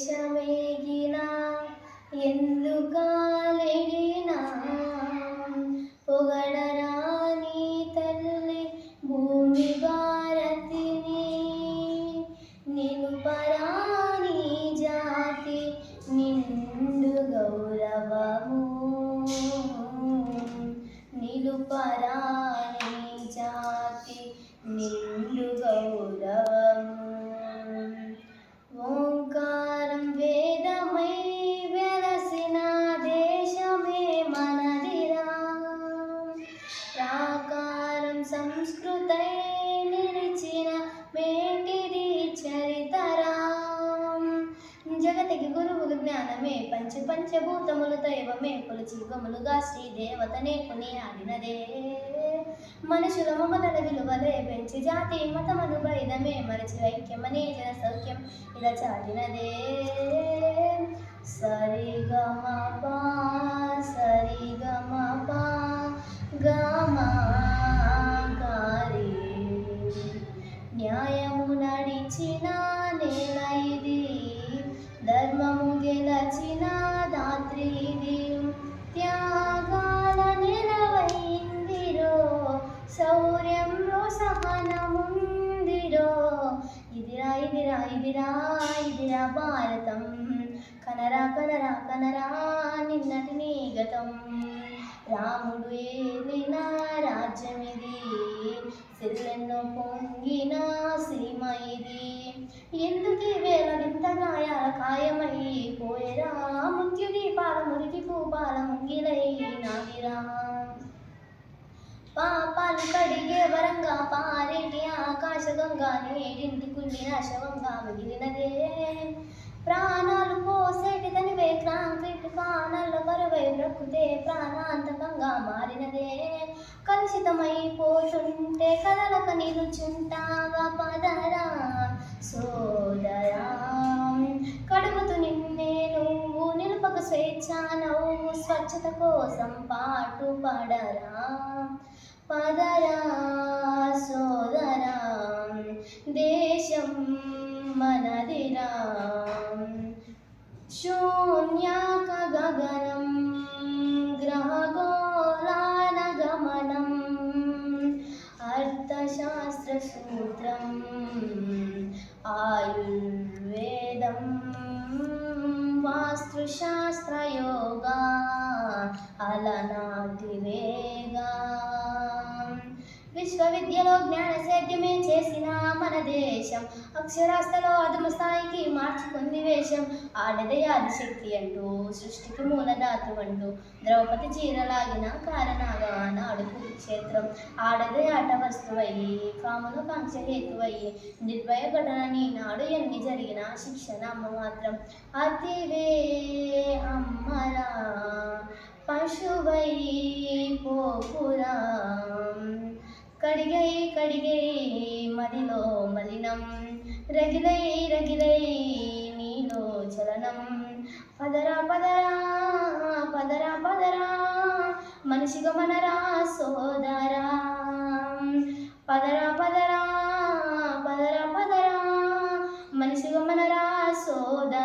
దేశమేగిన ఎందుకాలెడినా పొగడరాని తల్లి భూమి భారతిని నిను పరాని జాతి నిండు గౌరవము. నిలుపరాని జగతికి గురువులు జ్ఞానమే. పంచ పంచభూతములు దైవమే కొలిచి గములుగా శ్రీ దేవతనే కొనియాడినదే మనుషుల మమతల విలువలే పెంచి జాతి మతమను భైదమే మరచి ఐక్యమనే జన సౌఖ్యం ఇలా చాటినదే. సరి గమ కనరా కనరా నిన్నటి నీ గతం. రాముడు ఏలిన రాజ్యమిది సిల్లెన్నో పొంగిన సీమ ఇది. ఎందుకే వేల వింత గాయాల కాయమై పోయేరా? మృత్యుది పాల మురికి పూపాల ముంగిలై నాగిరా. పాపాలు కడిగే వరంగా పారేటి ఆకాశ గంగా నేడింటి కుళ్ళిన శవంగా మిగిలినదే. కలుషితమైపోతుంటే కదలక నిలుచుంటాగా పదరా. సోదరా కడుగుతూ నిన్నే నువ్వు నిలుపక స్వేచ్ఛ నవ్వు స్వచ్ఛత కోసం పాటు పడరా. పదరా సోదరా దేశం మనదిరా. శూన్యాక గగనం అర్థశాస్త్ర సూత్రం ఆయుర్వేదం వాస్తుశాస్త్ర యోగా అలనాటి వేగా విశ్వవిద్యలో జ్ఞాన సేద్యమే చేసిన మన దేశం. అక్షరాస్తలో అధమ స్థాయికి మార్చుకుంది వేషం. ఆడదే ఆదిశక్తి అంటూ సృష్టికి మూలధాతు అంటూ ద్రౌపది చీరలాగిన కారణాగా నాడు కురుక్షేత్రం ఆడదే ఆట వస్తువయ్యి కాముల కాంక్ష హేతువయ్యి నిర్భయ ఘటనని నాడు ఎన్ని జరిగిన శిక్షణ అమ్మ మాత్రం. అతివే అమ్మరా కడిగై కడిగై మదిలో మలినం. రగిలై రగిలై నీలో చలనం. పదరా పదరా పదరా పదరా మనిషి గమనరా సోదరా. పదరా పదరా పదరా పదరా మనిషి గమనరా సోదరా.